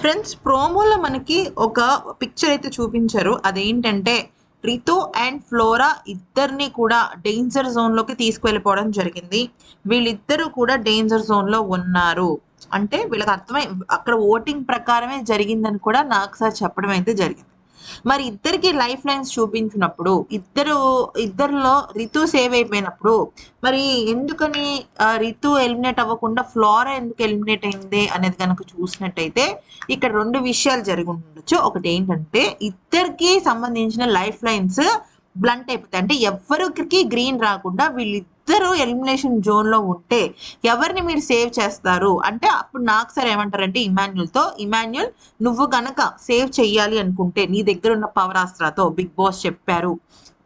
Friends ప్రోమోలో మనకి ఒక పిక్చర్ అయితే చూపించారు. అదేంటంటే రితు అండ్ ఫ్లోరా ఇద్దరిని కూడా డేంజర్ జోన్లోకి తీసుకువెళ్ళిపోవడం జరిగింది. వీళ్ళిద్దరూ కూడా డేంజర్ జోన్లో ఉన్నారు. అంటే వీళ్ళకి అర్థమై అక్కడ ఓటింగ్ ప్రకారమే జరిగిందని కూడా నాకు సార్ చెప్పడం అయితే జరిగింది. మరి ఇద్దరికి లైఫ్ లైన్స్ చూపించినప్పుడు ఇద్దరు ఇద్దరిలో రితు సేవ్ అయిపోయినప్పుడు మరి ఎందుకని రితు ఎలిమినేట్ అవ్వకుండా ఫ్లోరా ఎందుకు ఎలిమినేట్ అయింది అనేది కనుక చూసినట్టయితే ఇక్కడ రెండు విషయాలు జరిగి ఉండొచ్చు ఒకటి ఏంటంటే ఇద్దరికి సంబంధించిన లైఫ్ లైన్స్ బ్లంట్ అయిపోతాయి. అంటే ఎవరికి గ్రీన్ రాకుండా వీళ్ళు ఇద్దరు ఎలిమినేషన్ జోన్లో ఉంటే ఎవరిని మీరు సేవ్ చేస్తారు? అంటే అప్పుడు నాకు సార్ ఏమంటారంటే ఇమాన్యుల్తో ఇమాన్యుల్ నువ్వు గనక సేవ్ చెయ్యాలి అనుకుంటే నీ దగ్గర ఉన్న పవరాస్త్రాతో బిగ్ బాస్ చెప్పారు.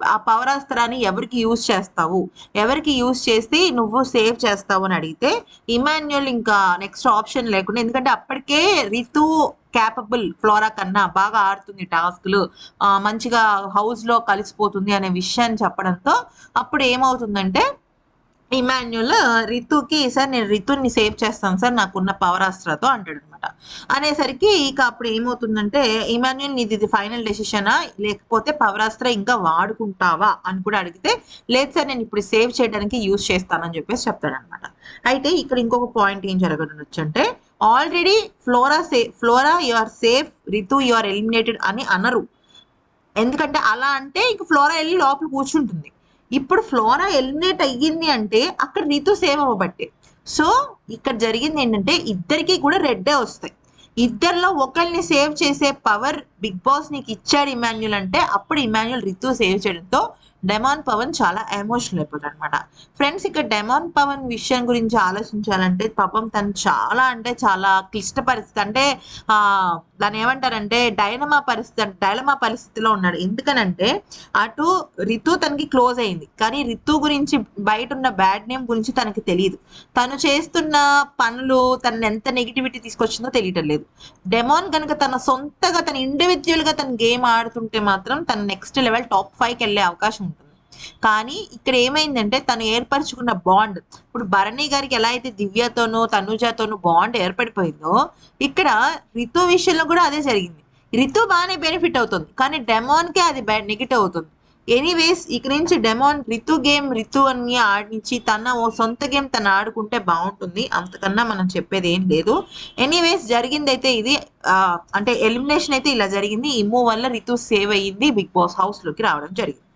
ఆ పవరాస్త్రాన్ని ఎవరికి యూజ్ చేస్తావు? ఎవరికి యూజ్ చేసి నువ్వు సేవ్ చేస్తావు? అని అడిగితే ఇమాన్యుల్ ఇంకా నెక్స్ట్ ఆప్షన్ లేకుండా ఎందుకంటే అప్పటికే రితు క్యాపబుల్ ఫ్లోరా కన్నా బాగా ఆడుతుంది టాస్క్లు. మంచిగా హౌస్లో కలిసిపోతుంది అనే విషయాన్ని చెప్పడంతో అప్పుడు ఏమవుతుందంటే ఇమాన్యుల్ రితుకి సార్ నేను రితుని సేవ్ చేస్తాను సార్ నాకున్న పవరాస్త్రతో అంటాడు అనమాట అనేసరికి ఇక అప్పుడు ఏమవుతుందంటే ఇమాన్యుల్ నీది ఇది ఫైనల్ డెసిషనా లేకపోతే పవరాస్త్ర ఇంకా వాడుకుంటావా? అని కూడా అడిగితే లేదు సార్ నేను ఇప్పుడు సేవ్ చేయడానికి యూజ్ చేస్తానని చెప్పేసి చెప్తాడనమాట. అయితే ఇక్కడ ఇంకొక పాయింట్ ఏం జరగనుండొచ్చు అంటే already Flora say Flora you are safe Ritu you are eliminated అని అనరు. ఎందుకంటే అలా అంటే ఇక ఫ్లోరా వెళ్ళి లోపల కూర్చుంటుంది. ఇప్పుడు ఫ్లోరా ఎలిమినేట్ అయ్యింది అంటే అక్కడ రితు సేవ్ అవ్వబట్టే. సో ఇక్కడ జరిగింది ఏంటంటే ఇద్దరికి కూడా రెడ్డే వస్తాయి. ఇద్దరిలో ఒకరిని సేవ్ చేసే పవర్ బిగ్ బాస్ నీకు ఇచ్చాడు ఇమాన్యుల్ అంటే అప్పుడు ఇమాన్యుల్ రితు సేవ్ చేయడంతో డెమాన్ పవన్ చాలా ఎమోషనల్ అయిపోతాడు అనమాట ఫ్రెండ్స్ ఇక్కడ డెమాన్ పవన్ విషయం గురించి ఆలోచించాలంటే పాపం తను చాలా అంటే చాలా క్లిష్ట పరిస్థితి అంటే దాన్ని ఏమంటారంటే డైనమా పరిస్థితి డైలమా పరిస్థితిలో ఉన్నాడు. ఎందుకనంటే అటు రితు తనకి క్లోజ్ అయింది కానీ రితు గురించి బయట ఉన్న బ్యాడ్ నేమ్ గురించి తనకి తెలియదు. తను చేస్తున్న పనులు తనని ఎంత నెగిటివిటీ తీసుకొచ్చిందో తెలియటం లేదు. డెమాన్ కనుక తన సొంతగా తన ఇండివిజువల్గా తన గేమ్ ఆడుతుంటే మాత్రం తన నెక్స్ట్ లెవెల్ టాప్ ఫైవ్కి వెళ్ళే అవకాశం కానీ ఇక్కడ ఏమైందంటే తను ఏర్పరచుకున్న బాండ్ ఇప్పుడు భరణి గారికి ఎలా అయితే దివ్యతోనూ తనుజతోనూ బాండ్ ఏర్పడిపోయిందో ఇక్కడ రితు విషయంలో కూడా అదే జరిగింది. రితు బాగానే బెనిఫిట్ అవుతుంది కానీ డెమాన్కి అది నెగిటివ్ అవుతుంది. ఎనీవేస్ ఇక నుంచి డెమోన్ రితు గేమ్ రితు అని ఆడించి తన ఓ సొంత గేమ్ తను ఆడుకుంటే బాగుంటుంది అంతకన్నా మనం చెప్పేది ఏం లేదు. ఎనీవేస్ జరిగింది అయితే ఇది అంటే ఎలిమినేషన్ అయితే ఇలా జరిగింది ఈ మూవ్ వల్ల రితు సేవ్ అయ్యింది బిగ్ బాస్ హౌస్లోకి రావడం జరిగింది.